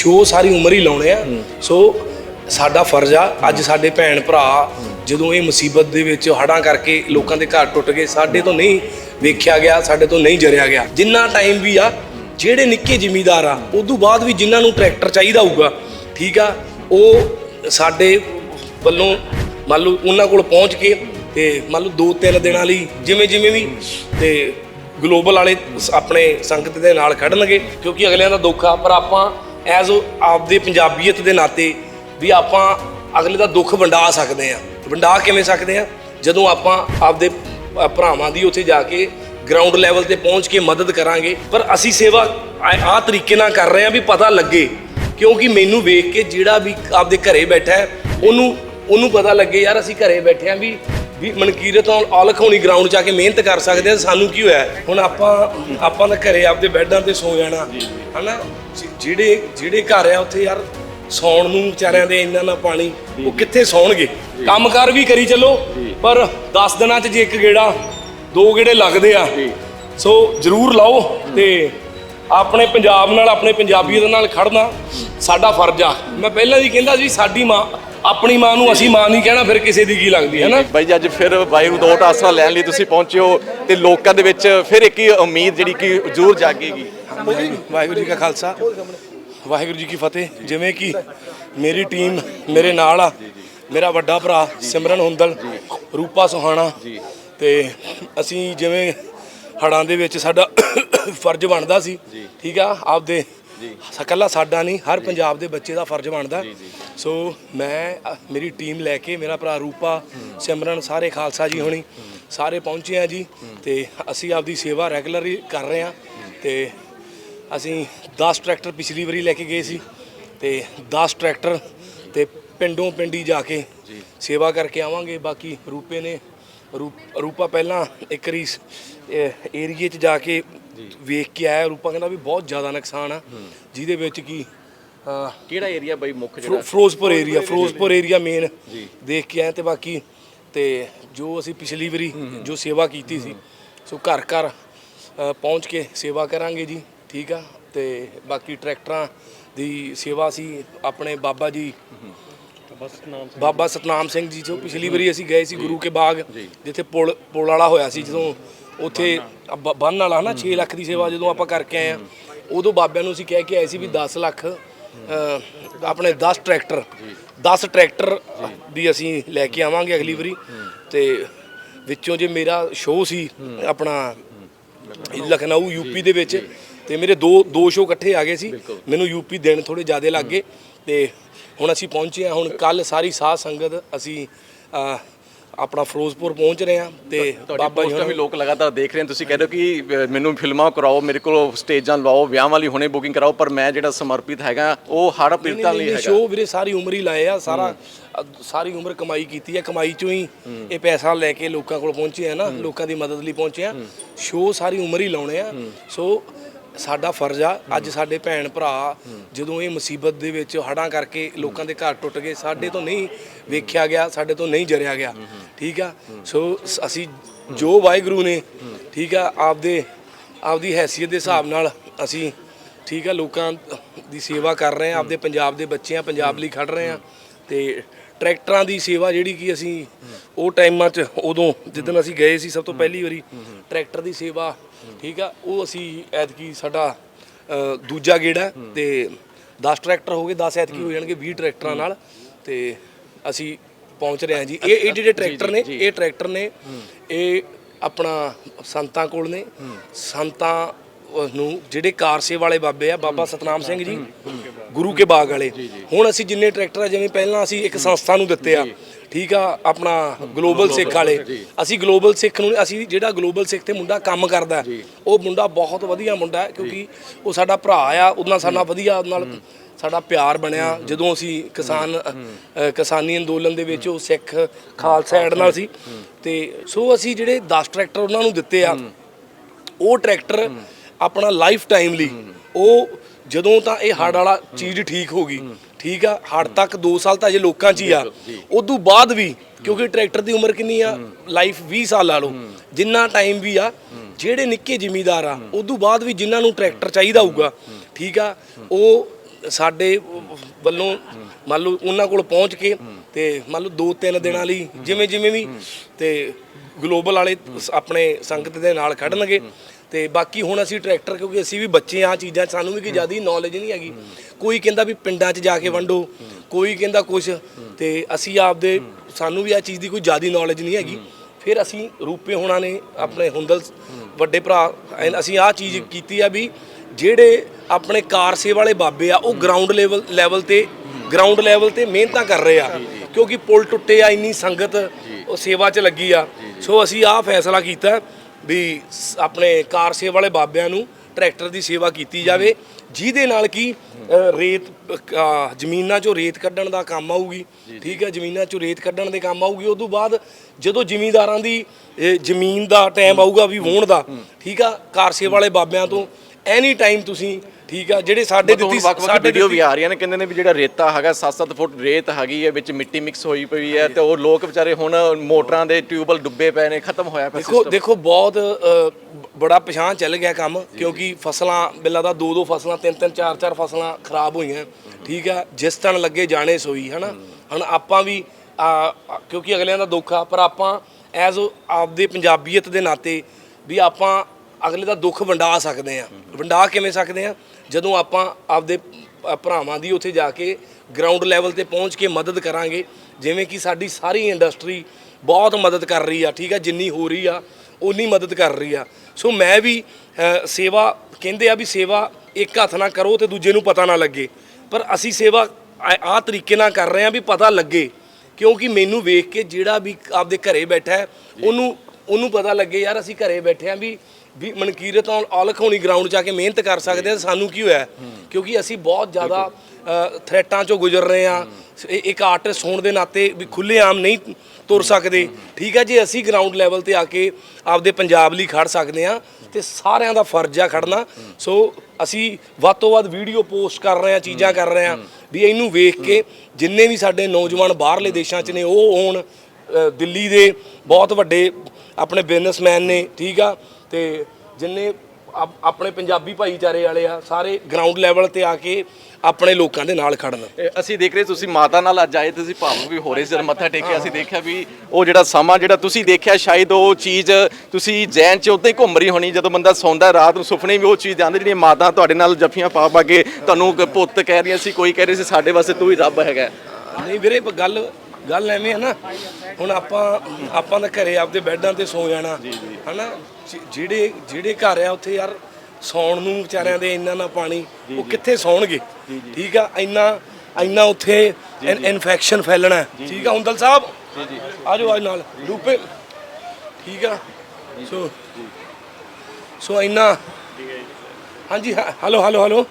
Show ਸਾਰੀ ਉਮਰ ਹੀ ਲਾਉਣੇ ਆ। ਸੋ ਸਾਡਾ ਫਰਜ਼ ਆ ਅੱਜ ਸਾਡੇ ਭੈਣ ਭਰਾ ਜਦੋਂ ਇਹ ਮੁਸੀਬਤ ਦੇ ਵਿੱਚ ਹੜਾਂ ਕਰਕੇ ਲੋਕਾਂ ਦੇ ਘਰ ਟੁੱਟ ਗਏ ਸਾਡੇ ਤੋਂ ਨਹੀਂ ਵੇਖਿਆ ਗਿਆ ਸਾਡੇ ਤੋਂ ਨਹੀਂ ਜਰਿਆ ਗਿਆ। ਜਿੰਨਾ ਟਾਈਮ ਵੀ ਆ ਜਿਹੜੇ ਨਿੱਕੇ ਜ਼ਿਮੀਦਾਰ ਆ ਉਦੋਂ ਬਾਅਦ ਵੀ ਜਿਨ੍ਹਾਂ ਨੂੰ ਟਰੈਕਟਰ ਚਾਹੀਦਾ ਹੋਊਗਾ ਠੀਕ ਆ ਉਹ ਸਾਡੇ ਵੱਲੋਂ ਮੰਨ ਲਓ ਉਹਨਾਂ ਕੋਲ ਪਹੁੰਚ ਕੇ ਤੇ ਮੰਨ ਲਓ ਦੋ ਤਿੰਨ ਦਿਨਾਂ ਲਈ ਜਿਵੇਂ ਜਿਵੇਂ ਵੀ ਤੇ ਗਲੋਬਲ ਵਾਲੇ ਆਪਣੇ ਸੰਗਤ ਦੇ ਨਾਲ ਖੜਨਗੇ ਕਿਉਂਕਿ ਅਗਲਿਆਂ ਦਾ ਦੁੱਖ ਆ ਪਰ ਆਪਾਂ ਐਜ਼ ਆਪਦੇ ਪੰਜਾਬੀਅਤ ਦੇ ਨਾਤੇ ਵੀ ਆਪਾਂ ਅਗਲੇ ਦਾ ਦੁੱਖ ਵੰਡਾ ਸਕਦੇ ਆ ਵੰਡਾ ਕਿਵੇਂ ਸਕਦੇ ਆ ਜਦੋਂ ਆਪਾਂ ਆਪਦੇ ਭਰਾਵਾਂ ਦੀ ਉੱਥੇ ਜਾ ਕੇ ਗਰਾਊਂਡ ਲੈਵਲ ਤੇ ਪਹੁੰਚ ਕੇ ਮਦਦ ਕਰਾਂਗੇ, ਪਰ ਅਸੀਂ ਸੇਵਾ ਆ ਤਰੀਕੇ ਨਾਲ ਕਰ ਰਹੇ ਆ ਵੀ ਪਤਾ ਲੱਗੇ। ਕਿਉਂਕਿ ਮੈਨੂੰ ਵੇਖ ਕੇ ਜਿਹੜਾ ਵੀ ਆਪਦੇ ਘਰੇ ਬੈਠਾ ਹੈ, ਉਹਨੂੰ ਉਹਨੂੰ ਪਤਾ ਲੱਗੇ, ਯਾਰ ਅਸੀਂ ਘਰੇ ਬੈਠੇ ਆ ਵੀ ਵੀ ਮਨਕੀਰਤ ਔਲਖ ਹੋਣੀ ਗਰਾਊਂਡ 'ਚ ਆ ਕੇ ਮਿਹਨਤ ਕਰ ਸਕਦੇ ਆ ਸਾਨੂੰ ਕੀ ਹੋਇਆ? ਹੁਣ ਆਪਾਂ ਆਪਾਂ ਤਾਂ ਘਰੇ ਆਪਦੇ ਬੈੱਡਾਂ ਤੇ ਸੌ ਜਾਣਾ। ਹਨਾ? ਜਿ- ਜਿਹੜੇ ਜਿਹੜੇ ਘਰ ਆ ਉੱਥੇ ਯਾਰ ਸੌਣ ਨੂੰ ਵਿਚਾਰਿਆਂ ਦੇ ਇੰਨਾ ਨਾ ਪਾਣੀ ਉਹ ਕਿੱਥੇ ਸੌਣਗੇ? ਕੰਮਕਾਰ ਵੀ ਕਰੀ ਚੱਲੋ ਪਰ 10 ਦਿਨਾਂ 'ਚ ਜੇ ਇੱਕ ਗੇੜਾ ਦੋ ਗੇੜੇ ਲੱਗਦੇ ਆ। ਸੋ ਜਰੂਰ ਲਾਓ ਤੇ ਆਪਣੇ ਪੰਜਾਬ ਨਾਲ ਆਪਣੇ ਪੰਜਾਬੀਅਤ ਨਾਲ ਖੜਨਾ ਸਾਡਾ ਫਰਜ਼ ਆ। ਮੈਂ ਪਹਿਲਾਂ ਵੀ ਕਹਿੰਦਾ ਸੀ ਸਾਡੀ ਮਾਂ ਆਪਣੀ ਮਾਂ ਨੂੰ ਅਸੀਂ ਮਾਂ ਨਹੀਂ ਕਹਿਣਾ ਫਿਰ ਕਿਸੇ ਦੀ ਕੀ ਲੱਗਦੀ ਹੈ ਨਾ? ਬਾਈ ਜੀ ਅੱਜ ਫਿਰ ਵਾਹਿਗੁਰੂ ਦਾ ਓਟ ਆਸਰਾ ਲੈਣ ਲਈ ਤੁਸੀਂ ਪਹੁੰਚੇ ਹੋ ਤੇ ਲੋਕਾਂ ਦੇ ਵਿੱਚ ਫਿਰ ਇੱਕ ਹੀ ਉਮੀਦ ਜਿਹੜੀ ਕਿ ਜ਼ਰੂਰ ਜਾਗੇਗੀ। ਵਾਹਿਗੁਰੂ ਜੀ ਕਾ ਖਾਲਸਾ ਵਾਹਿਗੁਰੂ ਜੀ ਕੀ ਫਤਿਹ। ਜਿਵੇਂ ਕਿ ਮੇਰੀ ਟੀਮ ਮੇਰੇ ਨਾਲ ਆ ਮੇਰਾ ਵੱਡਾ ਭਰਾ ਸਿਮਰਨ ਹੁੰਦਲ ਰੂਪਾ ਸੁਹਾਣਾ। ਤੇ ਅਸੀਂ ਜਿਵੇਂ ਹੜਾਂ ਦੇ ਵਿੱਚ ਸਾਡਾ ਫਰਜ਼ ਬਣਦਾ ਸੀ। ਠੀਕ ਆ ਆਪਦੇ ਇਕੱਲਾ ਸਾਡਾ ਨਹੀਂ ਹਰ ਪੰਜਾਬ ਦੇ ਬੱਚੇ ਦਾ ਫਰਜ਼ ਬਣਦਾ। ਸੋ ਮੈਂ ਮੇਰੀ ਟੀਮ ਲੈ ਕੇ ਮੇਰਾ ਭਰਾ ਰੂਪਾ ਸਿਮਰਨ ਸਾਰੇ ਖਾਲਸਾ ਜੀ ਹੋਣੀ ਸਾਰੇ ਪਹੁੰਚੇ ਆ ਜੀ ਤੇ ਅਸੀਂ ਆਪਦੀ ਸੇਵਾ ਰੈਗੂਲਰ ਹੀ ਕਰ ਰਹੇ ਆ ਤੇ ਅਸੀਂ 10 ਟਰੈਕਟਰ ਪਿਛਲੀ ਵਾਰੀ ਲੈ ਕੇ ਗਏ ਸੀ ਤੇ 10 ਟਰੈਕਟਰ ਤੇ ਪਿੰਡੋਂ ਪਿੰਡੀ ਜਾ ਕੇ ਸੇਵਾ ਕਰਕੇ ਆਵਾਂਗੇ। ਬਾਕੀ ਰੂਪੇ ਨੇ ਰੂਪ- ਰੂਪਾ ਪਹਿਲਾਂ ਇੱਕ ਰੀ ਏਰੀਏ 'ਚ ਜਾ ਕੇ ਵੇਖ ਕੇ ਆਇਆ ਰੂਪਾ ਕਹਿੰਦਾ ਵੀ ਬਹੁਤ ਜ਼ਿਆਦਾ ਨੁਕਸਾਨ ਆ। ਜਿਹਦੇ ਵਿੱਚ ਕੀ ਕਿਹੜਾ ਏਰੀਆ ਬਾਈ ਮੁੱਖ ਜਿਹੜਾ? Firozpur area Firozpur area main ਦੇਖ ਕੇ ਆਏ ਤੇ ਬਾਕੀ ਤੇ ਜੋ ਅਸੀਂ ਪਿਛਲੀ ਵਾਰੀ ਜੋ ਸੇਵਾ ਕੀਤੀ ਸੀ ਸੋ ਘਰ ਘਰ ਪਹੁੰਚ ਕੇ ਸੇਵਾ ਕਰਾਂਗੇ ਜੀ ਠੀਕ ਆ? ਤੇ ਬਾਕੀ ਟਰੈਕਟਰਾਂ ਦੀ ਸੇਵਾ ਸੀ ਆਪਣੇ ਬਾਬਾ ਜੀ। ਬਾਬਾ ਸਤਨਾਮ ਸਿੰਘ ਜੀ ਜੋ ਪਿਛਲੀ ਵਾਰੀ ਅਸੀਂ ਗਏ ਸੀ ਗੁਰੂ ਕੇ ਬਾਗ ਜਿੱਥੇ ਪੁਲ ਪੁਲ ਵਾਲਾ ਹੋਇਆ ਸੀ ਜਦੋਂ ਉੱਥੇ ਬ- ਬੰਨ ਵਾਲਾ ਨਾ 6 ਲੱਖ ਦੀ ਸੇਵਾ ਜਦੋਂ ਆਪਾਂ ਕਰਕੇ ਆਏ ਆ, ਉਦੋਂ ਬਾਬਿਆਂ ਨੂੰ ਅਸੀਂ ਕਹਿ ਕੇ ਆਏ ਸੀ ਵੀ 10 ਲੱਖ ਆਪਣੇ 10 ਟਰੈਕਟਰ 10 ਟਰੈਕਟਰ ਦੀ ਅਸੀਂ ਲੈ ਕੇ ਆਵਾਂਗੇ ਅਗਲੀ ਵਾਰੀ ਤੇ ਵਿੱਚੋਂ ਜੇ ਮੇਰਾ ਸ਼ੋਅ ਸੀ ਆਪਣਾ ਲਖਨਊ, ਯੂਪੀ ਦੇ ਵਿੱਚ ਤੇ ਮੇਰੇ ਦੋ ਦੋ ਸ਼ੋਅ ਇਕੱਠੇ ਆ ਗਏ ਸੀ, ਮੈਨੂੰ ਯੂਪੀ ਦਿਨ ਥੋੜੇ ਜ਼ਿਆਦਾ ਲੱਗ ਗਏ ਤੇ ਹੁਣ ਅਸੀਂ ਪਹੁੰਚੇ ਹਾਂ, ਹੁਣ ਕੱਲ ਸਾਰੀ ਸਾਧ ਸੰਗਤ ਅਸੀਂ ਆਪਣਾ ਫਿਰੋਜ਼ਪੁਰ ਪਹੁੰਚ ਰਹੇ ਆ ਤੇ ਬਾਬਾ ਜੀ ਵੀ ਲੋਕ ਲਗਾਤਾਰ ਦੇਖ ਰਹੇ ਨੇ ਤੁਸੀਂ ਕਹਿ ਰਹੇ ਹੋ ਕਿ ਮੈਨੂੰ ਫਿਲਮਾਂ ਕਰਾਓ ਮੇਰੇ ਕੋਲ ਸਟੇਜਾਂ ਲਵਾਓ ਵਿਆਹ ਵਾਲੀ ਹੁਣੇ ਬੁਕਿੰਗ ਕਰਾਓ ਪਰ ਮੈਂ ਜਿਹੜਾ ਸਮਰਪਿਤ ਹੈਗਾ ਉਹ ਹੜ ਪੀੜਤਾਂ ਲਈ ਹੈਗਾ। ਸ਼ੋਅ ਵੀਰੇ ਸਾਰੀ ਉਮਰ ਹੀ ਲਾਏ ਆ ਸਾਰਾ ਸਾਰੀ ਉਮਰ ਕਮਾਈ ਕੀਤੀ ਹੈ ਕਮਾਈ ਚੋਂ ਹੀ ਇਹ ਪੈਸਾ ਲੈ ਕੇ ਲੋਕਾਂ ਕੋਲ ਪਹੁੰਚੇ ਆ ਨਾ ਲੋਕਾਂ ਦੀ ਮਦਦ ਲਈ ਪਹੁੰਚੇ ਆ। ਸ਼ੋਅ ਸਾਰੀ ਉਮਰ ਹੀ ਲਾਉਣੇ ਆ। ਸੋ ਸਾਡਾ ਫਰਜ਼ ਆ, ਅੱਜ ਸਾਡੇ ਭੈਣ ਭਰਾ ਜਦੋਂ ਇਹ ਮੁਸੀਬਤ ਦੇ ਵਿੱਚ ਹੜਾਂ ਕਰਕੇ ਲੋਕਾਂ ਦੇ ਘਰ ਟੁੱਟ ਗਏ, ਸਾਡੇ ਤੋਂ ਨਹੀਂ ਵੇਖਿਆ ਗਿਆ, ਸਾਡੇ ਤੋਂ ਨਹੀਂ ਜਰਿਆ ਗਿਆ, ਠੀਕ ਆ? ਸੋ ਸ- ਅਸੀਂ ਜੋ ਵਾਹਿਗੁਰੂ ਨੇ, ਠੀਕ ਆ, ਆਪਦੇ, ਆਪਦੀ ਹੈਸੀਅਤ ਦੇ ਹਿਸਾਬ ਨਾਲ ਅਸੀਂ, ਠੀਕ ਆ, ਲੋਕਾਂ ਦੀ ਸੇਵਾ ਕਰ ਰਹੇ ਆ, ਆਪਦੇ ਪੰਜਾਬ ਦੇ ਬੱਚੇ ਆ, ਪੰਜਾਬ ਲਈ ਖੜ ਰਹੇ ਆ ਤੇ ਟਰੈਕਟਰਾਂ ਦੀ ਸੇਵਾ ਜਿਹੜੀ ਕਿ ਅਸੀਂ ਉਹ ਟਾਈਮਾਂ 'ਚ ਉਦੋਂ ਜਿੱਦਣ ਅਸੀਂ ਗਏ ਸੀ, ਸਭ ਤੋਂ ਪਹਿਲੀ ਵਾਰੀ ਟਰੈਕਟਰ ਦੀ ਸੇਵਾ ਠੀਕ ਆ ਉਹ ਅਸੀਂ ਐਤਕੀ ਸਾਡਾ ਦੂਜਾ ਗੇੜਾ ਤੇ 10 ਟਰੈਕਟਰ ਹੋ ਗਏ 10 ਐਤਕੀ ਹੋ ਜਾਣਗੇ 20 ਟਰੈਕਟਰਾਂ ਨਾਲ ਤੇ ਅਸੀਂ ਪਹੁੰਚ ਰਹੇ ਹਾਂ ਜੀ। ਇਹ ਇਹ ਜਿਹੜੇ ਟਰੈਕਟਰ ਨੇ ਇਹ ਟਰੈਕਟਰ ਨੇ ਇਹ ਆਪਣਾ ਸੰਤਾਂ ਕੋਲ ਨੇ। ਸੰਤਾਂ ਨੂੰ ਜਿਹੜੇ ਕਾਰਸੇ ਵਾਲੇ ਬਾਬੇ ਆ ਬਾਬਾ ਸਤਨਾਮ ਸਿੰਘ ਜੀ ਗੁਰੂ ਕੇ ਬਾਗ ਵਾਲੇ। ਹੁਣ ਅਸੀਂ ਜਿੰਨੇ ਟਰੈਕਟਰ ਆ ਜਿਵੇਂ ਪਹਿਲਾਂ ਅਸੀਂ ਇੱਕ ਸੰਸਥਾ ਨੂੰ ਦਿੱਤੇ ਆ ਠੀਕ ਆ ਆਪਣਾ ਗਲੋਬਲ ਸਿੱਖ ਵਾਲੇ। ਅਸੀਂ ਗਲੋਬਲ ਸਿੱਖ ਨੂੰ ਅਸੀਂ ਜਿਹੜਾ ਗਲੋਬਲ ਸਿੱਖ ਤੇ ਮੁੰਡਾ ਕੰਮ ਕਰਦਾ ਉਹ ਮੁੰਡਾ ਬਹੁਤ ਵਧੀਆ ਮੁੰਡਾ ਹੈ ਕਿਉਂਕਿ ਉਹ ਸਾਡਾ ਭਰਾ ਆ ਉਹਦੇ ਨਾਲ ਸਾਡਾ ਵਧੀਆ ਉਹਦੇ ਨਾਲ ਸਾਡਾ ਪਿਆਰ ਬਣਿਆ। ਜਦੋਂ ਅਸੀਂ ਕਿਸਾਨ ਕਿਸਾਨੀ ਅੰਦੋਲਨ ਦੇ ਵਿੱਚ ਉਹ ਸਿੱਖ ਖਾਲਸਾ ਐਡ ਨਾਲ ਸੀ। ਤੇ ਸੋ ਅਸੀਂ ਜਿਹੜੇ 10 ਟਰੈਕਟਰ ਉਹਨਾਂ ਨੂੰ ਦਿੱਤੇ ਆ ਉਹ ਟਰੈਕਟਰ ਆਪਣਾ ਲਾਈਫ ਟਾਈਮ ਲਈ ਉਹ ਜਦੋਂ ਤਾਂ ਇਹ ਹੜ ਵਾਲਾ ਚੀਜ਼ ਠੀਕ ਹੋ ਗਈ ਠੀਕ ਆ ਹੜ ਤੱਕ 2 ਸਾਲ ਤਾਂ ਅਜੇ ਲੋਕਾਂ 'ਚ ਹੀ ਆ। ਉਦੋਂ ਬਾਅਦ ਵੀ ਕਿਉਂਕਿ ਟਰੈਕਟਰ ਦੀ ਉਮਰ ਕਿੰਨੀ ਆ? ਲਾਈਫ 20 ਸਾਲ ਲਾ ਲਓ। ਜਿੰਨਾ ਟਾਈਮ ਵੀ ਆ ਜਿਹੜੇ ਨਿੱਕੇ ਜ਼ਿਮੀਦਾਰ ਆ ਉਦੋਂ ਬਾਅਦ ਵੀ ਜਿਨ੍ਹਾਂ ਨੂੰ ਟਰੈਕਟਰ ਚਾਹੀਦਾ ਹੋਊਗਾ ਠੀਕ ਆ ਉਹ ਸਾਡੇ ਵੱਲੋਂ ਮੰਨ ਲਓ ਉਹਨਾਂ ਕੋਲ ਪਹੁੰਚ ਕੇ ਤੇ ਮੰਨ ਲਓ 2-3 ਦਿਨਾਂ ਲਈ ਜਿਵੇਂ ਜਿਵੇਂ ਵੀ ਤੇ ਗਲੋਬਲ ਵਾਲੇ ਆਪਣੇ ਸੰਗਤ ਦੇ ਨਾਲ ਖੜਨਗੇ। ਤੇ ਬਾਕੀ ਹੁਣ ਅਸੀਂ ਟਰੈਕਟਰ ਕਿਉਂਕਿ ਅਸੀਂ ਵੀ ਬੱਚੇ ਆ ਚੀਜ਼ਾਂ 'ਚ ਸਾਨੂੰ ਵੀ ਕੋਈ ਜ਼ਿਆਦਾ ਨੌਲੇਜ ਨਹੀਂ ਹੈਗੀ। ਕੋਈ ਕਹਿੰਦਾ ਵੀ ਪਿੰਡਾਂ 'ਚ ਜਾ ਕੇ ਵੰਡੋ ਕੋਈ ਕਹਿੰਦਾ ਕੁਝ ਤੇ ਅਸੀਂ ਆਪਦੇ ਸਾਨੂੰ ਵੀ ਆ ਚੀਜ਼ ਦੀ ਕੋਈ ਜ਼ਿਆਦਾ ਨੌਲੇਜ ਨਹੀਂ ਹੈਗੀ। ਫਿਰ ਅਸੀਂ ਰੂਪੇ ਹੋਣਾ ਨੇ ਆਪਣੇ ਹੁੰਦਲ ਵੱਡੇ ਭਰਾ ਅਸੀਂ ਆ ਚੀਜ਼ ਕੀਤੀ ਆ ਵੀ ਜਿਹੜੇ ਆਪਣੇ ਕਾਰ ਸੇਵਾ ਵਾਲੇ ਬਾਬੇ ਆ ਉਹ ਗਰਾਊਂਡ ਲੈਵਲ ਲੈਵਲ ਤੇ ਗਰਾਊਂਡ ਲੈਵਲ ਤੇ ਮਿਹਨਤਾਂ ਕਰ ਰਹੇ ਆ। ਕਿਉਂਕਿ ਪੁਲ ਟੁੱਟੇ ਆ ਇੰਨੀ ਸੰਗਤ ਉਹ ਸੇਵਾ 'ਚ ਲੱਗੀ ਆ। ਸੋ ਅਸੀਂ ਆ ਫੈਸਲਾ ਕੀਤਾ ਵੀ ਆਪਣੇ ਕਾਰ ਸੇਵਾ ਵਾਲੇ ਬਾਬਿਆਂ ਨੂੰ ਟਰੈਕਟਰ ਦੀ ਸੇਵਾ ਕੀਤੀ ਜਾਵੇ ਜਿਹਦੇ ਨਾਲ ਕੀ ਰੇਤ ਜ਼ਮੀਨਾਂ 'ਚੋਂ ਰੇਤ ਕੱਢਣ ਦਾ ਕੰਮ ਆਊਗੀ। ਠੀਕ ਹੈ ਜ਼ਮੀਨਾਂ 'ਚੋਂ ਰੇਤ ਕੱਢਣ ਦੇ ਕੰਮ ਆਊਗੀ। ਉਦੋਂ ਬਾਅਦ ਜਦੋਂ ਜ਼ਿਮੀਂਦਾਰਾਂ ਦੀ ਜ਼ਮੀਨ ਦਾ ਟਾਈਮ ਆਊਗਾ ਵੀ ਵਾਹੁਣ ਦਾ ਠੀਕ ਆ ਕਾਰ ਸੇਵਾ ਵਾਲੇ ਬਾਬਿਆਂ ਤੋਂ ਐਨੀ ਟਾਈਮ ਤੁਸੀਂ ਠੀਕ ਆ ਜਿਹੜੇ ਸਾਡੇ ਦਿੱਤੀ ਸਾਡੇ ਵੀਡੀਓ ਵੀ ਆ ਰਹੀਆਂ ਨੇ ਕਹਿੰਦੇ ਨੇ ਵੀ ਜਿਹੜਾ ਰੇਤਾ ਹੈਗਾ 7-7 ਫੁੱਟ ਰੇਤ ਹੈਗੀ ਹੈ ਵਿੱਚ ਮਿੱਟੀ ਮਿਕਸ ਹੋਈ ਪਈ ਹੈ ਤੇ ਉਹ ਲੋਕ ਵਿਚਾਰੇ ਹੁਣ ਮੋਟਰਾਂ ਦੇ ਟਿਊਬਲ ਡੁੱਬੇ ਪਏ ਨੇ ਖਤਮ ਹੋਇਆ ਪਿਆ ਦੇਖੋ ਦੇਖੋ ਬਹੁਤ ਬੜਾ ਪਛਾਣ ਚੱਲ ਗਿਆ ਕੰਮ ਕਿਉਂਕਿ ਫਸਲਾਂ ਬਿੱਲਾ ਦਾ ਦੋ ਦੋ ਫਸਲਾਂ ਤਿੰਨ ਤਿੰਨ ਚਾਰ ਚਾਰ ਫਸਲਾਂ ਖਰਾਬ ਹੋਈਆਂ। ਠੀਕ ਆ ਜਿਸ ਤਣ ਲੱਗੇ ਜਾਣੇ ਸੋਈ ਹਨਾ? ਹੁਣ ਆਪਾਂ ਵੀ ਕਿਉਂਕਿ ਅਗਲਿਆਂ ਦਾ ਦੁੱਖ ਆ ਪਰ ਆਪਾਂ ਐਜ਼ ਆਪਦੇ ਪੰਜਾਬੀਅਤ ਦੇ ਨਾਤੇ ਵੀ ਆਪਾਂ ਅਗਲੇ ਦਾ ਦੁੱਖ ਵੰਡਾ ਸਕਦੇ ਆ ਵੰਡਾ ਕਿਵੇਂ ਸਕਦੇ ਆ ਜਦੋਂ ਆਪਾਂ ਆਪਦੇ ਭਰਾਵਾਂ ਦੀ ਉੱਥੇ ਜਾ ਕੇ ਗਰਾਊਂਡ ਲੈਵਲ ਤੇ ਪਹੁੰਚ ਕੇ ਮਦਦ ਕਰਾਂਗੇ, ਜਿਵੇਂ ਕਿ ਸਾਡੀ ਸਾਰੀ ਇੰਡਸਟਰੀ ਬਹੁਤ ਮਦਦ ਕਰ ਰਹੀ ਆ, ਠੀਕ ਆ, ਜਿੰਨੀ ਹੋ ਰਹੀ ਆ ਉਨੀ ਮਦਦ ਕਰ ਰਹੀ ਆ। ਸੋ ਮੈਂ ਵੀ ਸੇਵਾ ਕਹਿੰਦੇ ਆ ਵੀ ਸੇਵਾ ਇੱਕ ਹੱਥ ਨਾਲ ਕਰੋ ਤੇ ਦੂਜੇ ਨੂੰ ਪਤਾ ਨਾ ਲੱਗੇ। ਪਰ ਅਸੀਂ ਸੇਵਾ ਆ ਤਰੀਕੇ ਨਾਲ ਕਰ ਰਹੇ ਆ ਵੀ ਪਤਾ ਲੱਗੇ, ਕਿਉਂਕਿ ਮੈਨੂੰ ਵੇਖ ਕੇ ਜਿਹੜਾ ਵੀ ਆਪਦੇ ਘਰੇ ਬੈਠਾ ਉਹਨੂੰ ਉਹਨੂੰ ਪਤਾ ਲੱਗੇ, ਯਾਰ ਅਸੀਂ ਘਰੇ ਬੈਠੇ ਆ ਵੀ ਵੀ ਮਨਕੀਰਤ ਔਲਖ ਹੋਣੀ ਗਰਾਊਂਡ 'ਚ ਆ ਕੇ ਮਿਹਨਤ ਕਰ ਸਕਦੇ ਆ ਸਾਨੂੰ ਕੀ ਹੋਇਆ? ਕਿਉਂਕਿ ਅਸੀਂ ਬਹੁਤ ਜ਼ਿਆਦਾ ਥ੍ਰੈਟਾਂ 'ਚੋਂ ਗੁਜ਼ਰ ਰਹੇ ਆ। ਇੱਕ ਆਰਟਿਸਟ ਹੋਣ ਦੇ ਨਾਤੇ ਵੀ ਖੁੱਲ੍ਹੇਆਮ ਨਹੀਂ ਤੁਰ ਸਕਦੇ। ਠੀਕ ਹੈ ਜੇ ਅਸੀਂ ਗਰਾਊਂਡ ਲੈਵਲ ਤੇ ਆ ਕੇ ਆਪਦੇ ਪੰਜਾਬ ਲਈ ਖੜ ਸਕਦੇ ਆ ਤੇ ਸਾਰਿਆਂ ਦਾ ਫਰਜ਼ ਆ ਖੜਨਾ। ਸੋ ਅਸੀਂ ਵੱਧ ਤੋਂ ਵੱਧ ਵੀਡੀਓ ਪੋਸਟ ਕਰ ਰਹੇ ਆ ਚੀਜ਼ਾਂ ਕਰ ਰਹੇ ਆ। ਵੀ ਇਹਨੂੰ ਵੇਖ ਕੇ ਜਿੰਨੇ ਵੀ ਸਾਡੇ ਨੌਜਵਾਨ ਬਾਹਰਲੇ ਦੇਸ਼ਾਂ 'ਚ ਨੇ ਉਹ ਹੋਣ ਦਿੱਲੀ ਦੇ ਬਹੁਤ ਵੱਡੇ ਆਪਣੇ ਬਿਜ਼ਨਸਮੈਨ ਨੇ ਠੀਕ ਆ? ਤੇ ਜਿੰਨੇ ਆਪ- ਆਪਣੇ ਪੰਜਾਬੀ ਭਾਈਚਾਰੇ ਵਾਲੇ ਆ ਸਾਰੇ ਗਰਾਊਂਡ ਲੈਵਲ ਤੇ ਆ ਕੇ ਆਪਣੇ ਲੋਕਾਂ ਦੇ ਨਾਲ ਖੜਨ। ਅਸੀਂ ਦੇਖ ਰਹੇ ਤੁਸੀਂ ਮਾਤਾ ਨਾਲ ਅੱਜ ਆਏ ਤੁਸੀਂ ਭਾਵੁਕ ਵੀ ਹੋ ਰਹੇ ਸੀ ਜਦ ਮੱਥਾ ਟੇਕਿਆ ਅਸੀਂ ਦੇਖਿਆ ਵੀ ਉਹ ਜਿਹੜਾ ਸਮਾਂ ਜਿਹੜਾ ਤੁਸੀਂ ਦੇਖਿਆ ਸ਼ਾਇਦ ਉਹ ਚੀਜ਼ ਤੁਸੀਂ ਜ਼ਹਿਨ 'ਚ ਉੱਤੇ ਘੁੰਮ ਰਹੀ ਹੋਣੀ ਜਦੋਂ ਬੰਦਾ ਸੌਂਦਾ ਰਾਤ ਨੂੰ ਸੁਪਨੇ ਵੀ ਉਹ ਚੀਜ਼ ਆਉਂਦੀ ਜਿਹੜੀਆਂ ਮਾਤਾ ਤੁਹਾਡੇ ਨਾਲ ਜੱਫੀਆਂ ਪਾ ਪਾ ਕੇ ਤੁਹਾਨੂੰ ਪੁੱਤ ਕਹਿ ਰਹੀਆਂ ਸੀ ਕੋਈ ਕਹਿ ਰਹੀ ਸੀ ਸਾਡੇ ਵਾਸਤੇ ਤੂੰ ਹੀ ਰੱਬ ਹੈਗਾ। ਨਹੀਂ ਵੀਰੇ ਗੱਲ ਗੱਲ ਐਵੇਂ ਹੈ ਨਾ ਹੁਣ ਆਪਾਂ ਆਪਾਂ ਤਾਂ ਘਰੇ ਆਪਦੇ ਬੈੱਡਾਂ ਤੇ ਸੌ ਜਾਣਾ। ਹਨਾ? ਜਿ- ਜਿਹੜੇ ਜਿਹੜੇ ਘਰ ਆ ਉੱਥੇ ਯਾਰ ਸੌਣ ਨੂੰ ਵਿਚਾਰਿਆਂ ਦੇ ਇੰਨਾ ਨਾ ਪਾਣੀ ਉਹ ਕਿੱਥੇ ਸੌਣਗੇ? ਠੀਕ ਆ? ਇੰਨਾ ਇੰਨਾ ਉੱਥੇ ਇਨਫੈਕਸ਼ਨ ਫੈਲਣਾ ਹੈ। ਠੀਕ ਆ ਹੁੰਦਲ ਸਾਹਿਬ? ਜੀ ਜੀ। ਆ ਜਾਓ ਅੱਜ ਨਾਲ। ਰੂਪੇ ਠੀਕ ਆ? ਸੋ ਸੋ ਇੰਨਾ ਹਾਂਜੀ ਹਾਂ- ਹੈਲੋ ਹੈਲੋ ਹੈਲੋ।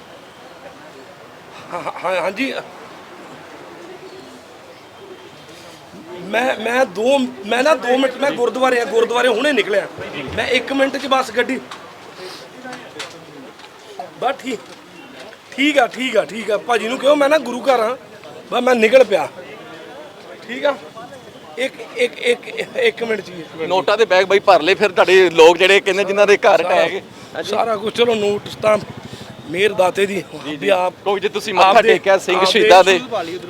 ਹਾਂ ਹਾਂ ਹਾਂਜੀ ਮੈਂ ਮੈਂ ਦੋ ਮੈਂ ਨਾ 2 ਮਿੰਟ ਮੈਂ ਗੁਰਦੁਆਰੇ ਆ ਗੁਰਦੁਆਰੇ ਹੁਣੇ ਨਿਕਲਿਆ। ਮੈਂ 1 ਮਿੰਟ ਚ ਬਸ ਗੱਡੀ। ਬਸ ਠੀਕ ਠੀਕ ਆ ਠੀਕ ਆ ਠੀਕ ਆ। ਭਾਜੀ ਨੂੰ ਕਿਹਾ ਮੈਂ ਨਾ ਗੁਰੂ ਘਰ ਆ। ਬਸ ਮੈਂ ਨਿਕਲ ਪਿਆ। ਠੀਕ ਆ? ਇੱਕ ਇੱਕ ਇੱਕ ਇੱਕ ਮਿੰਟ ਜੀ ਨੋਟਾਂ ਦੇ ਬੈਗ ਬਾਈ ਭਰ ਲਏ ਫਿਰ ਤੁਹਾਡੇ ਲੋਕ ਜਿਹੜੇ ਕਹਿੰਦੇ ਜਿਨ੍ਹਾਂ ਦੇ ਘਰ ਟਹਿ ਗਏ ਸਾਰਾ ਕੁਝ ਚਲੋ ਨੋਟਿਸ ਤਾਂ ਮੇਰ ਦਾਤੇ ਦੀ। ਵੀ ਆਪ ਕੋਈ ਜੇ ਤੁਸੀਂ ਮੱਥਾ ਟੇਕਿਆ ਸਿੰਘ ਸ਼ਹੀਦਾਂ ਦੇ।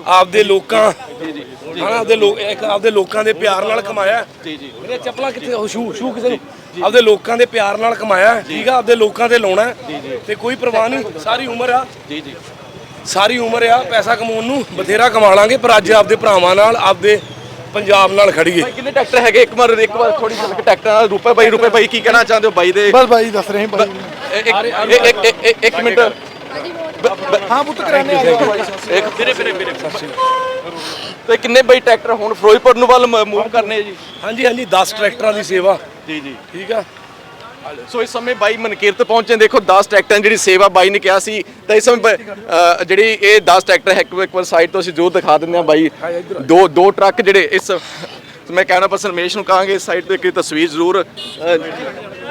ਆਪਦੇ ਲੋਕਾਂ ਜੀ ਜੀ। ਹਨਾ ਆਪਦੇ ਲੋਕ ਇੱਕ ਆਪਦੇ ਲੋਕਾਂ ਦੇ ਪਿਆਰ ਨਾਲ ਕਮਾਇਆ ਜੀ ਜੀ ਮੇਰੇ ਚੱਪਲਾਂ ਕਿੱਥੇ ਉਹ ਸ਼ੂ ਸ਼ੂ ਕਿਸੇ ਨੂੰ ਆਪਦੇ ਲੋਕਾਂ ਦੇ ਪਿਆਰ ਨਾਲ ਕਮਾਇਆ ਹੈ, ਠੀਕ ਆ ਆਪਦੇ ਲੋਕਾਂ ਤੇ ਲਾਉਣਾ ਹੈ। ਤੇ ਕੋਈ ਪਰਵਾਹ ਨਹੀਂ ਸਾਰੀ ਉਮਰ ਆ ਜੀ ਜੀ ਸਾਰੀ ਉਮਰ ਆ ਪੈਸਾ ਕਮਾਉਣ ਨੂੰ ਬਥੇਰਾ ਕਮਾ ਲਾਂਗੇ ਪਰ ਅੱਜ ਆਪਦੇ ਭਰਾਵਾਂ ਨਾਲ ਆਪਦੇ ਪੰਜਾਬ ਨਾਲ ਖੜੀਏ ਭਾਈ ਕਿੰਨੇ ਟਰੈਕਟਰ ਹੈਗੇ ਇੱਕ ਵਾਰ ਇੱਕ ਵਾਰ ਥੋੜੀ ਜਿਹੀ ਟਰੈਕਟਰਾਂ ਨਾਲ ਰੁਪਏ ਬਾਈ ਰੁਪਏ ਬਾਈ ਕੀ ਕਹਿਣਾ ਚਾਹੁੰਦੇ ਹੋ ਬਾਈ ਦੇ ਬਸ ਭਾਈ ਦੱਸ ਰਹੇ ਇੱਕ- ਇੱਕ- ਇੱਕ- ਇੱਕ- ਇੱਕ ਮਿੰਟ ਹਾਂ ਪੁੱਤ ਕਰਾਣੇ ਆ ਜਾਓ। ਇੱਕ ਮੇਰੇ ਮੇਰੇ ਮੇਰੇ ਤੇ ਕਿੰਨੇ ਬਾਈ ਟਰੈਕਟਰ ਹੁਣ ਫਿਰੋਜ਼ਪੁਰ ਨੂੰ ਵੱਲ ਮੂਵ ਕਰਨੇ ਜੀ? ਹਾਂਜੀ ਹਾਂਜੀ 10 ਟਰੈਕਟਰਾਂ ਦੀ ਸੇਵਾ। ਜੀ ਜੀ। ਠੀਕ ਆ। ਸੋ ਇਸ ਸਮੇਂ ਬਾਈ ਮਨਕੀਰਤ ਪਹੁੰਚੇ ਦੇਖੋ 10 ਟਰੈਕਟਰਾਂ ਜਿਹੜੀ ਸੇਵਾ ਬਾਈ ਨੇ ਕਿਹਾ ਸੀ ਤਾਂ ਇਸ ਸਮੇਂ ਜਿਹੜੀ ਇਹ 10 ਟਰੈਕਟਰ ਹੈ ਇੱਕ ਇੱਕ ਵਾਰ ਸਾਈਡ ਤੋਂ ਅਸੀਂ ਜੋ ਦਿਖਾ ਦਿੰਦੇ ਹਾਂ ਬਾਈ। ਦੋ ਦੋ ਟਰੱਕ ਜਿਹੜੇ ਇਸ ਮੈਂ ਕੈਮਰਾ ਪਰਸਨ ਰਮੇਸ਼ ਨੂੰ ਕਹਾਂਗੇ ਇਸ ਸਾਈਡ ਤੇ ਇੱਕ ਤਸਵੀਰ ਜ਼ਰੂਰ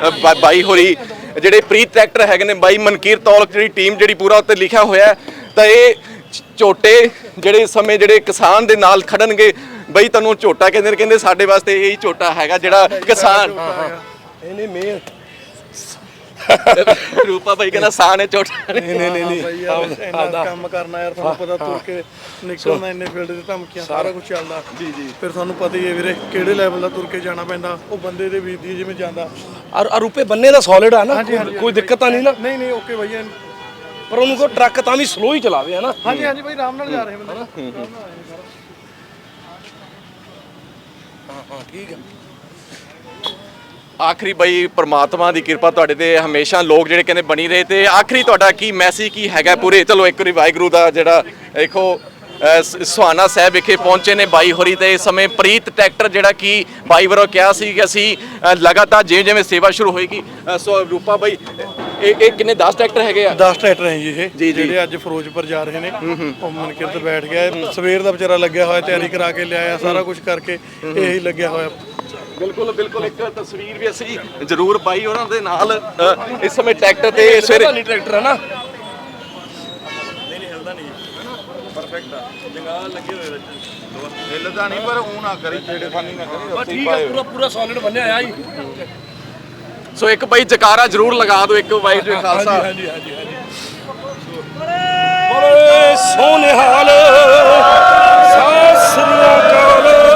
ਅ, ਬਾਈ ਹੋਰੀ ਜਿਹੜੇ ਪ੍ਰੀਤ ਟਰੈਕਟਰ ਹੈਗੇ ਨੇ ਬਾਈ ਮਨਕੀਰ ਤੌਲਕ ਜਿਹੜੀ ਟੀਮ ਜਿਹੜੀ ਪੂਰਾ ਉੱਤੇ ਲਿਖਿਆ ਹੋਇਆ ਹੈ, ਤਾਂ ਇਹ ਝ- ਝੋਟੇ ਜਿਹੜੇ ਇਸ ਸਮੇਂ ਜਿਹੜੇ ਕਿਸਾਨ ਦੇ ਨਾਲ ਖੜਨਗੇ ਬਈ ਤੁਹਾਨੂੰ ਝੋਟਾ ਕਹਿੰਦੇ ਨੇ ਕਹਿੰਦੇ ਸਾਡੇ ਵਾਸਤੇ ਇਹੀ ਝੋਟਾ ਹੈਗਾ ਜਿਹੜਾ ਕਿਸਾਨ ਇਹਨੇ ਮੇਨ ਰੂਪਾ ਬਾਈ ਕਹਿੰਦਾ ਸਾਹ ਨੇ ਚੋਟ। ਨਹੀਂ ਨਹੀਂ ਨਹੀਂ ਨਹੀਂ। ਭਾਈ ਯਾਰ ਇੰਨਾ ਕੰਮ ਕਰਨਾ ਯਾਰ ਤੁਹਾਨੂੰ ਪਤਾ ਤੁਰ ਕੇ ਨਿਕਲਣਾ ਇੰਨੇ ਫੀਲਡ ਦੇ ਧਮਕੀਆਂ ਸਾਰਾ ਕੁਝ ਚੱਲਦਾ। ਜੀ ਜੀ। ਫਿਰ ਤੁਹਾਨੂੰ ਪਤਾ ਹੀ ਹੈ ਵੀਰੇ ਕਿਹੜੇ ਲੈਵਲ ਦਾ ਤੁਰ ਕੇ ਜਾਣਾ ਪੈਂਦਾ ਉਹ ਬੰਦੇ ਦੇ ਵੀਰ ਦੀ ਜਿਵੇਂ ਜਾਂਦਾ। ਔਰ ਔਰ ਰੁਪਏ ਬੰਨੇ ਦਾ ਸੋਲਿਡ ਆ ਨਾ ਕੋਈ ਦਿੱਕਤ ਤਾਂ ਨਹੀਂ ਨਾ? ਨਹੀਂ ਨਹੀਂ ਓਕੇ ਭਾਈ ਪਰ ਉਹਨੂੰ ਕੋ ਟਰੱਕ ਤਾਂ ਵੀ ਸਲੋ ਹੀ ਚਲਾਵੇ ਹਨਾ ਹਾਂਜੀ ਹਾਂਜੀ ਭਾਈ ਆਰਾਮ ਨਾਲ ਜਾ ਰਹੇ ਬੰਦੇ। ਹਾਂ ਹਾਂ ਠੀਕ ਹੈ। ਆਖਰੀ ਬਾਈ ਪ੍ਰਮਾਤਮਾ ਦੀ ਕਿਰਪਾ ਤੁਹਾਡੇ ਤੇ ਹਮੇਸ਼ਾ ਲੋਕ ਜਿਹੜੇ ਕਹਿੰਦੇ ਬਣੀ ਰਹੇ ਤੇ ਆਖਰੀ ਤੁਹਾਡਾ ਕੀ ਮੈਸੇਜ ਕੀ ਹੈਗਾ ਪੂਰੇ? ਚਲੋ ਇੱਕ ਵਾਰੀ ਵਾਹਿਗੁਰੂ ਦਾ ਜਿਹੜਾ ਦੇਖੋ ਅਹ, ਸ- ਸੁਹਾਣਾ ਸਾਹਿਬ ਵਿਖੇ ਪਹੁੰਚੇ ਨੇ ਬਾਈ ਹੋਰੀ ਤੇ ਇਸ ਸਮੇਂ ਪ੍ਰੀਤ ਟਰੈਕਟਰ ਜਿਹੜਾ ਕਿ ਬਾਈ ਵੱਲੋਂ ਕਿਹਾ ਸੀ ਕਿ ਅਸੀਂ ਲਗਾਤਾਰ ਜਿਵੇਂ ਜਿਵੇਂ ਸੇਵਾ ਸ਼ੁਰੂ ਹੋਏਗੀ ਸੋ ਰੂਪਾ ਬਾਈ ਇਹ ਇਹ ਕਿੰਨੇ 10 ਟਰੈਕਟਰ ਹੈਗੇ ਆ? 10 ਟਰੈਕਟਰ ਹੈ ਜੀ ਇਹ। ਜਿਹੜੇ ਅੱਜ ਫਿਰੋਜ਼ਪੁਰ ਜਾ ਰਹੇ ਨੇ। ਉਹ ਮਨਕਿਰਤ ਬੈਠ ਗਿਆ। ਸਵੇਰ ਦਾ ਵਿਚਾਰਾ ਲੱਗਿਆ ਹੋਇਆ ਤਿਆਰੀ ਕਰਾ ਕੇ ਲਿਆਇਆ ਸਾਰਾ ਕੁਝ ਕਰਕੇ ਇਹੀ ਲੱਗਿਆ ਹੋਇਆ। ਬਿਲਕੁਲ ਬਿਲਕੁਲ। ਇੱਕ ਤਸਵੀਰ ਵੀ ਅਸੀਂ ਜ਼ਰੂਰ ਬਾਈ ਉਹਨਾਂ ਦੇ ਨਾਲ। ਇਸ ਸਮੇਂ ਟਰੈਕਟਰ ਤੇ ਸਵੇਰੇ ਨਹੀਂ ਟਰੈਕਟਰ ਹੈ ਨਾ। ਹਿੱਲਦਾ ਨਹੀਂ ਪਰ ਉਹ ਨਾ ਕਰੀ ਛੇੜੇ ਫਾਨੀ ਨਾ ਕਰੀ ਬਸ ਠੀਕ ਹੈ ਪੂਰਾ ਪੂਰਾ ਸੋਲਿਡ ਬੰਨਿਆ ਆ ਜੀ। ਸੋ ਇੱਕ ਬਾਈ ਜਕਾਰਾ ਜ਼ਰੂਰ ਲਗਾ ਦਿਓ ਇੱਕ ਬਾਈ ਜੀ ਖਾਲਸਾ। ਹਾਂਜੀ ਹਾਂਜੀ ਹਾਂਜੀ ਸਾਸਰੀਆ ਕਾਲ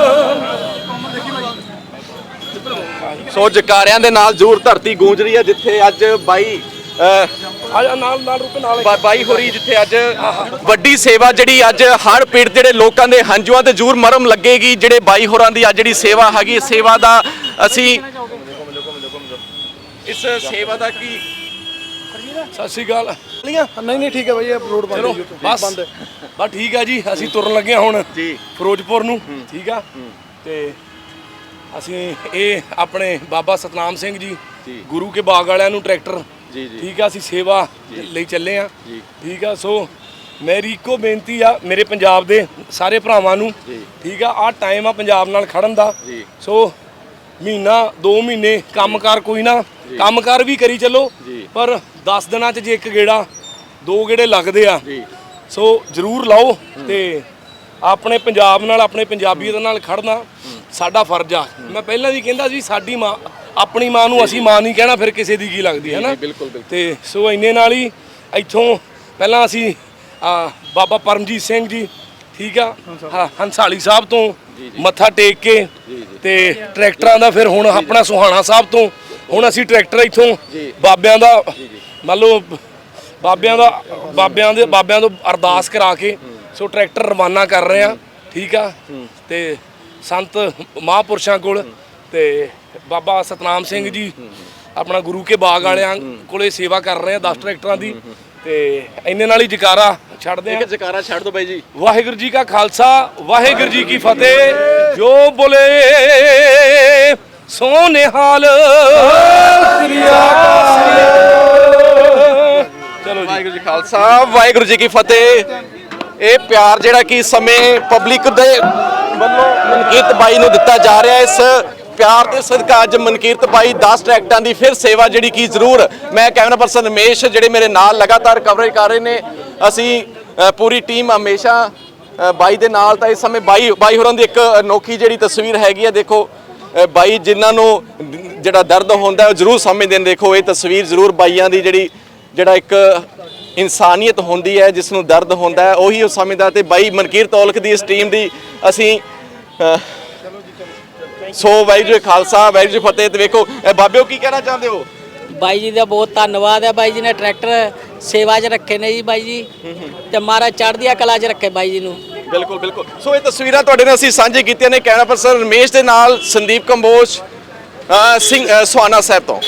ਸੋ ਜਕਾਰਿਆਂ ਦੇ ਨਾਲ ਜ਼ਰੂਰ ਧਰਤੀ ਗੂੰਜ ਰਹੀ ਹੈ ਜਿੱਥੇ ਅੱਜ ਬਾਈ ਆ ਨਾਲ ਨਾਲ ਰੁਕ ਨਾਲ ਬਾਈ ਹੋਰੀ ਜਿੱਥੇ ਅੱਜ ਵੱਡੀ ਸੇਵਾ ਜਿਹੜੀ ਅੱਜ ਹੜ ਪੀੜਤ ਜਿਹੜੇ ਲੋਕਾਂ ਦੇ ਹੰਝੂਆਂ ਤੇ ਜ਼ਰੂਰ ਮਰਮ ਲੱਗੇਗੀ ਜਿਹੜੇ ਬਾਈ ਹੋਰਾਂ ਦੀ ਅੱਜ ਜਿਹੜੀ ਸੇਵਾ ਹੈਗੀ ਸੇਵਾ ਦਾ ਅਸੀਂ ਇਸ ਸੇਵਾ ਦਾ ਕੀ ਸਤਿ ਸ਼੍ਰੀ ਅਕਾਲ। ਨਹੀਂ ਨਹੀਂ ਠੀਕ ਹੈ ਭਾਈ ਇਹ ਰੋਡ ਬੰਦ ਚਲੋ ਬਸ। ਬਸ ਠੀਕ ਆ ਜੀ ਅਸੀਂ ਤੁਰਨ ਲੱਗੇ ਹਾਂ ਹੁਣ ਜੀ। ਫਿਰੋਜ਼ਪੁਰ ਨੂੰ ਠੀਕ ਆ? ਤੇ ਅਸੀਂ ਇਹ ਆਪਣੇ ਬਾਬਾ ਸਤਨਾਮ ਸਿੰਘ ਜੀ। ਗੁਰੂ ਕੇ ਬਾਗ ਵਾਲਿਆਂ ਨੂੰ ਟਰੈਕਟਰ ਜੀ ਜੀ। ਠੀਕ ਆ ਅਸੀਂ ਸੇਵਾ ਲਈ ਚੱਲੇ ਆ। ਠੀਕ ਆ ਸੋ ਮੇਰੀ ਇੱਕੋ ਬੇਨਤੀ ਆ ਮੇਰੇ ਪੰਜਾਬ ਦੇ ਸਾਰੇ ਭਰਾਵਾਂ ਨੂੰ। ਠੀਕ ਆ ਆ ਟਾਈਮ ਆ ਪੰਜਾਬ ਨਾਲ ਖੜਨ ਦਾ। ਸੋ ਮਹੀਨਾ 2 ਮਹੀਨੇ ਕੰਮਕਾਰ ਕੋਈ ਨਾ। ਕੰਮਕਾਰ ਵੀ ਕਰੀ ਚੱਲੋ। ਪਰ 10 ਦਿਨਾਂ 'ਚ ਜੇ ਇੱਕ ਗੇੜਾ ਦੋ ਗੇੜੇ ਲੱਗਦੇ ਆ। ਸੋ ਜਰੂਰ ਲਾਓ ਤੇ ਆਪਣੇ ਪੰਜਾਬ ਨਾਲ ਆਪਣੇ ਪੰਜਾਬੀਅਤ ਨਾਲ ਖੜਨਾ ਸਾਡਾ ਫਰਜ਼ ਆ। ਮੈਂ ਪਹਿਲਾਂ ਵੀ ਕਹਿੰਦਾ ਸੀ ਸਾਡੀ ਮਾਂ ਆਪਣੀ ਮਾਂ ਨੂੰ ਅਸੀਂ ਮਾਂ ਨਹੀਂ ਕਹਿਣਾ ਫਿਰ ਕਿਸੇ ਦੀ ਕੀ ਲੱਗਦੀ ਹੈ ਨਾ। ਤੇ ਸੋ ਇੰਨੇ ਨਾਲ ਹੀ ਇੱਥੋਂ ਪਹਿਲਾਂ ਅਸੀਂ ਆ, ਬਾਬਾ ਪਰਮਜੀਤ ਸਿੰਘ ਜੀ ਠੀਕ ਆ? ਹਾਂ, ਹੰਸਾਲੀ ਸਾਹਿਬ ਤੋਂ ਮੱਥਾ ਟੇਕ ਕੇ ਤੇ ਟਰੈਕਟਰਾਂ ਦਾ ਫਿਰ ਹੁਣ ਆਪਣਾ ਸੁਹਾਣਾ ਸਾਹਿਬ ਤੋਂ ਹੁਣ ਅਸੀਂ ਟਰੈਕਟਰ ਇੱਥੋਂ ਬਾਬਿਆਂ ਦਾ ਮੰਨ ਲਓ ਬਾਬਿਆਂ ਦਾ ਬਾਬਿਆਂ ਦੇ ਬਾਬਿਆਂ ਤੋਂ ਅਰਦਾਸ ਕਰਾ ਕੇ ਸੋ ਟਰੈਕਟਰ ਰਵਾਨਾ ਕਰ ਰਹੇ ਆ ਠੀਕ ਆ? ਤੇ ਸੰਤ ਮਹਾਪੁਰਸ਼ਾਂ ਕੋਲ ਤੇ ਬਾਬਾ ਸਤਨਾਮ ਸਿੰਘ ਜੀ ਆਪਣਾ ਗੁਰੂ ਕੇ ਬਾਗ ਵਾਲਿਆਂ ਕੋਲੇ ਸੇਵਾ ਕਰ ਰਹੇ ਆ 10 ਟਰੈਕਟਰਾਂ ਦੀ ਤੇ ਇੰਨੇ ਨਾਲ ਹੀ ਜਕਾਰਾ ਛੱਡਦੇ ਆ ਇੱਕ ਜਕਾਰਾ ਛੱਡ ਦਿਓ ਬਾਈ ਜੀ। ਵਾਹਿਗੁਰੂ ਜੀ ਕਾ ਖਾਲਸਾ ਵਾਹਿਗੁਰੂ ਜੀ ਕੀ ਫਤਿਹ। ਜੋ ਬੋਲੇ ਸੋਨਿਹਾਲ ਸ੍ਰੀ ਅਕਾਲ। ਚਲੋ ਜੀ। ਵਾਹਿਗੁਰੂ ਜੀ ਖਾਲਸਾ ਵਾਹਿਗੁਰੂ ਜੀ ਕੀ ਫਤਿਹ। ਇਹ ਪਿਆਰ ਜਿਹੜਾ ਕਿ ਇਸ ਸਮੇਂ ਪਬਲਿਕ ਦੇ ਵੱਲੋਂ ਮਨਕੀਰਤ ਬਾਈ ਨੂੰ ਦਿੱਤਾ ਜਾ ਰਿਹਾ ਹੈ ਇਸ ਪਿਆਰ ਦੇ ਸਦਕਾ ਅੱਜ ਮਨਕੀਰਤ ਬਾਈ 10 ਟਰੈਕਟਰਾਂ ਦੀ ਫਿਰ ਸੇਵਾ ਜਿਹੜੀ ਕਿ ਜ਼ਰੂਰ ਮੈਂ ਕੈਮਰਾ ਪਰਸਨ ਰਮੇਸ਼ ਜਿਹੜੇ ਮੇਰੇ ਨਾਲ ਲਗਾਤਾਰ ਕਵਰੇਜ ਕਰ ਰਹੇ ਨੇ, ਅਸੀਂ ਪੂਰੀ ਟੀਮ ਹਮੇਸ਼ਾ ਬਾਈ ਦੇ ਨਾਲ ਤਾਂ ਇਸ ਸਮੇਂ ਬਾਈ ਬਾਈ ਹੋਰਾਂ ਦੀ ਇੱਕ ਅਨੋਖੀ ਜਿਹੜੀ ਤਸਵੀਰ ਹੈਗੀ ਹੈ ਦੇਖੋ ਬਾਈ ਜਿਨ੍ਹਾਂ ਨੂੰ ਜਿਹੜਾ ਦਰਦ ਹੁੰਦਾ ਉਹ ਜ਼ਰੂਰ ਸਮਝਦੇ ਨੇ, ਦੇਖੋ, ਇਹ ਤਸਵੀਰ ਜ਼ਰੂਰ ਬਾਈਆਂ ਦੀ ਜਿਹੜੀ, ਜਿਹੜਾ ਇੱਕ ਇਨਸਾਨੀਅਤ ਹੁੰਦੀ ਹੈ ਜਿਸ ਨੂੰ ਦਰਦ ਹੁੰਦਾ ਹੈ, ਉਹੀ ਉਹ ਸਮਝਦਾ ਤੇ ਬਾਈ ਮਨਕੀਰ ਔਲਖ ਦੀ ਇਸ ਟੀਮ ਦੀ ਅਸੀਂ ਸੋ ਵਾਹਿਗੁਰੂ ਜੀ ਖਾਲਸਾ ਵਾਹਿਗੁਰੂ ਜੀ ਫਤਿਹ। ਤੇ ਵੇਖੋ ਇਹ ਬਾਬਿਓ ਕੀ ਕਹਿਣਾ ਚਾਹੁੰਦੇ ਹੋ? ਬਾਈ ਜੀ ਦਾ ਬਹੁਤ ਧੰਨਵਾਦ ਹੈ। ਬਾਈ ਜੀ ਨੇ ਟਰੈਕਟਰ ਸੇਵਾ 'ਚ ਰੱਖੇ ਨੇ ਜੀ ਬਾਈ ਜੀ। ਤੇ ਮਹਾਰਾਜ ਚੜ੍ਹਦੀਆਂ ਕਲਾ 'ਚ ਰੱਖੇ ਬਾਈ ਜੀ ਨੂੰ। ਬਿਲਕੁਲ ਬਿਲਕੁਲ। ਸੋ ਇਹ ਤਸਵੀਰਾਂ ਤੁਹਾਡੇ ਨਾਲ ਅਸੀਂ ਸਾਂਝੇ ਕੀਤੀਆਂ ਨੇ ਕੈਮਰਾ ਪਰਸਨ ਰਮੇਸ਼ ਦੇ ਨਾਲ ਸੰਦੀਪ ਕੰਬੋਜ ਅ, ਸਿੰਘ ਸੁਹਾਣਾ ਸਾਹਿਬ ਤੋਂ।